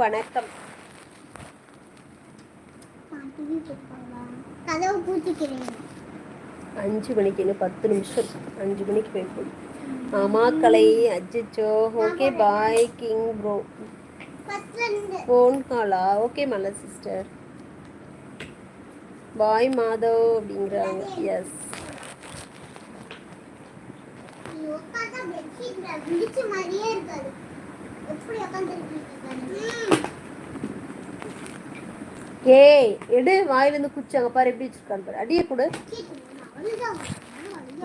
வணக்கம். அஞ்சு மணிக்கு இன்னும் பத்து நிமிஷம். அஞ்சு மணிக்கு போய் போய் ஆமா கலை. அச்சோ okay bye king bro phone காலா ஓகே மல்ல சிஸ்டர் பாய் மாதவ் அப்படிங்கிறாங்க. எஸ் நீ மாதிரியே இருக்காது. எப்படி உட்காந்துருக்கீங்க ஏய் எடு வாயிலிருந்து குச்சி அங்கே பாரு எப்படி வச்சிருக்கான்னு பாரு. அடியே கொடு.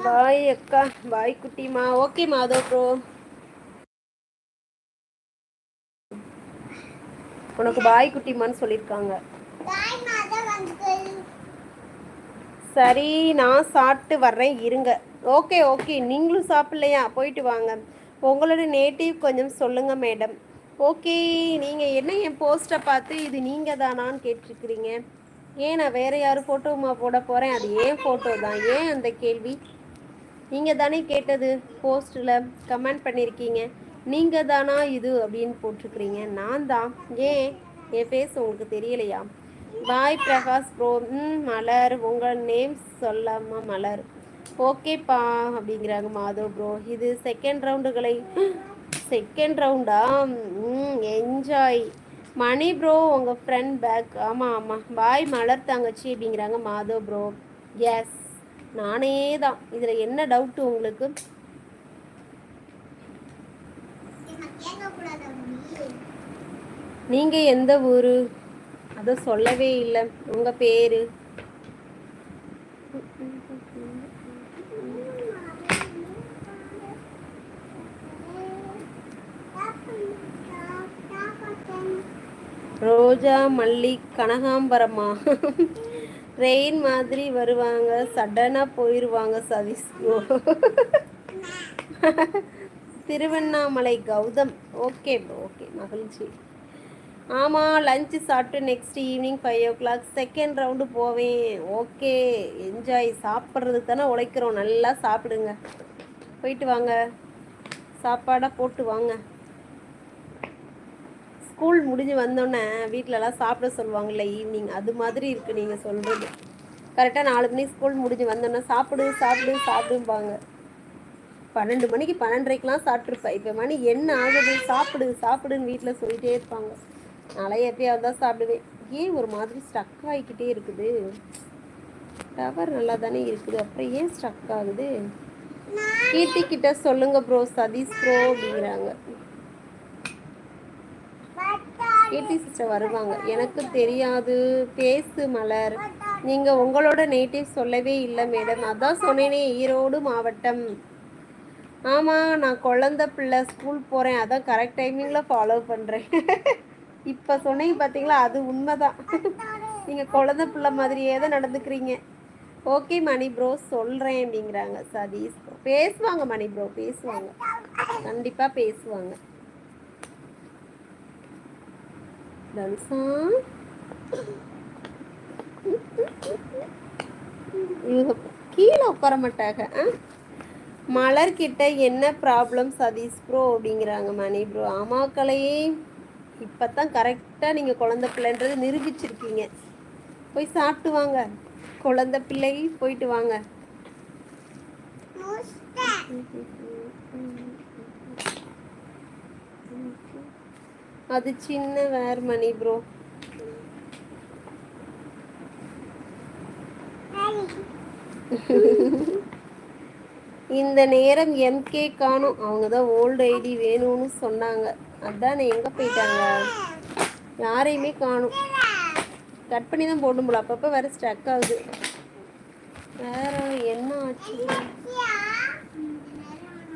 பாய் அக்கா பாய் குட்டிமா ஓகே மாதோ ப்ரோ. உனக்கு பாய் குட்டிமான்னு சொல்லியிருக்காங்க சரி நான் சாப்பிட்டு வர்றேன் இருங்க. Okay okay. நீங்களும் சாப்பிட்லையா? போயிட்டு வாங்க. உங்களோட நேட்டிவ் கொஞ்சம் சொல்லுங்க மேடம் ஓகே நீங்கள் என்ன என் போஸ்ட்டை பார்த்து இது நீங்கள் தானான்னு கேட்டிருக்கிறீங்க? ஏன் நான் வேறு யார் ஃபோட்டோமா போட போகிறேன் அது ஏன் ஃபோட்டோ தான்? ஏன் அந்த கேள்வி? நீங்கள் தானே கேட்டது போஸ்ட்டில் கமெண்ட் பண்ணியிருக்கீங்க நீங்கள் தானா இது அப்படின்னு போட்டிருக்கிறீங்க. நான் தான். ஏன்? என் ஃபேஸ் உங்களுக்கு தெரியலையா? பாய் பிரகாஷ் ப்ரோ ம் மலர். உங்கள் நேம் சொல்லாமா மலர். ஓகேப்பா அப்படிங்கிறாங்க மாதவ் ப்ரோ இது செகண்ட் ரவுண்டுகளை செகண்ட் ரவுண்டா ம் என்ஜாய் மணி ப்ரோ உங்கள் ஃப்ரெண்ட் பேக் ஆமாம் ஆமாம் பாய் மலர் தங்கச்சி அப்படிங்கிறாங்க மாதவ் ப்ரோ எஸ் நானே தான். இதில் என்ன டவுட்டு உங்களுக்கு? நீங்கள் எந்த ஊர்? அதை சொல்லவே இல்லை. உங்கள் பேர்? ரோஜா மல்லி கனகாம்பரமா? ரெயின் மாதிரி வருவாங்க. சடனாக போயிடுவாங்க Sathish. Tiruvannamalai Gautham. Okay bro okay மகிழ்ச்சி. ஆமாம் லஞ்சு சாப்பிட்டு next evening five o'clock second round போவேன். ஓகே என்ஜாய் சாப்பிட்றதுக்கு தானே உழைக்கிறோம். நல்லா சாப்பிடுங்க. போயிட்டு வாங்க. சாப்பாடாக போட்டு வாங்க. ஸ்கூல் முடிஞ்சு வந்தோடனே வீட்டிலலாம் சாப்பிட சொல்லுவாங்கல்ல ஈவினிங் அது மாதிரி இருக்குது நீங்கள் சொல்கிறது கரெக்டாக நாலு மணிக்கு ஸ்கூல் முடிஞ்சு வந்தோடனே சாப்பிடு சாப்பிடு சாப்பிடும்பாங்க. பன்னெண்டு மணிக்கு பன்னெண்டரைக்கெலாம் சாப்பிட்ருப்பேன் இப்போ மணி என்ன ஆகுது? சாப்பிடு சாப்பிடுன்னு வீட்டில் சொல்லிகிட்டே இருப்பாங்க. நாளைக்கு எப்பயாவது தான் சாப்பிடுவேன். ஏன் ஒரு மாதிரி ஸ்டக் ஆகிக்கிட்டே இருக்குது? டவர் நல்லா தானே இருக்குது. அப்புறம் ஏன் ஸ்டக் ஆகுது? கீர்த்தி கிட்ட சொல்லுங்க ப்ரோ சதீஷ் ப்ரோ அப்படிங்கிறாங்க. கீர்த்தி சிஸ்டர் வருவாங்க. எனக்கு தெரியாது. பேசு மலர். நீங்கள் உங்களோட நேட்டிவ் சொல்லவே இல்லை மேடம் அதான் சொன்னேனே ஈரோடு மாவட்டம். ஆமாம் நான் குழந்த பிள்ளை ஸ்கூல் போகிறேன் அதான் கரெக்ட் டைமிங்கில் ஃபாலோ பண்ணுறேன் இப்போ சொன்னீங்க பார்த்தீங்களா அது உண்மைதான். நீங்கள் குழந்த பிள்ளை மாதிரியே தான் நடந்துக்கிறீங்க. ஓகே மணி ப்ரோ சொல்கிறேன் அப்படிங்கிறாங்க. சதீஷ் பேசுவாங்க மணி ப்ரோ பேசுவாங்க. கண்டிப்பாக பேசுவாங்க. தனுஷா இவங்க கீழே உட்கார மாட்டாங்க மலர்கிட்ட என்ன ப்ராப்ளம் சதீஷ் ப்ரோ அப்படிங்கிறாங்க மணி ப்ரோ ஆமாக்களையே இப்போ தான் கரெக்டாக நீங்கள் குழந்த பிள்ளைன்றது நிரூபிச்சிருக்கீங்க. போய் சாப்பிட்டு வாங்க. குழந்த பிள்ளை போயிட்டு வாங்க. அது சின்ன வேர் மணி ப்ரோ இந்த நேரம் எம்கே காணும் அவங்க தான் ஓல்டு ஐடி வேணும்னு சொன்னாங்க. அதான் எங்கே போயிட்டாங்க? யாரையுமே காணும். கட் பண்ணி தான் போடும் போல. அப்பப்போ வேற ஸ்டக் ஆகுது. வேற என்ன ஆச்சு?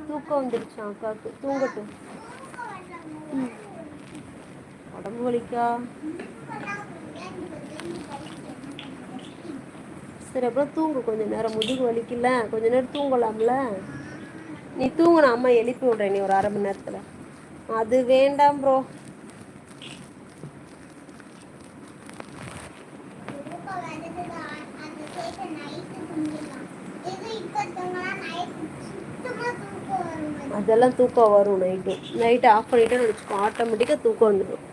தூக்கம் வந்துருச்சா அக்காவுக்கு தூங்கட்டும். ம். உடம்பு வலிக்கா? சரி அப்புறம் தூங்கு. கொஞ்ச நேரம் முதுகு வலிக்கல கொஞ்ச நேரம் தூங்கலாம்ல? நீ தூங்கணும் அம்மா எழுப்பி விடுறேன். நீ ஒரு அரை மணி நேரத்தில். அது வேண்டாம் ப்ரோ அதெல்லாம் தூக்கம் வரும் நைட்டு நைட்டு ஆஃப் பண்ணிட்டேன்னு வச்சுக்கோ. ஆட்டோமேட்டிக்காக தூக்கம் வந்துடும்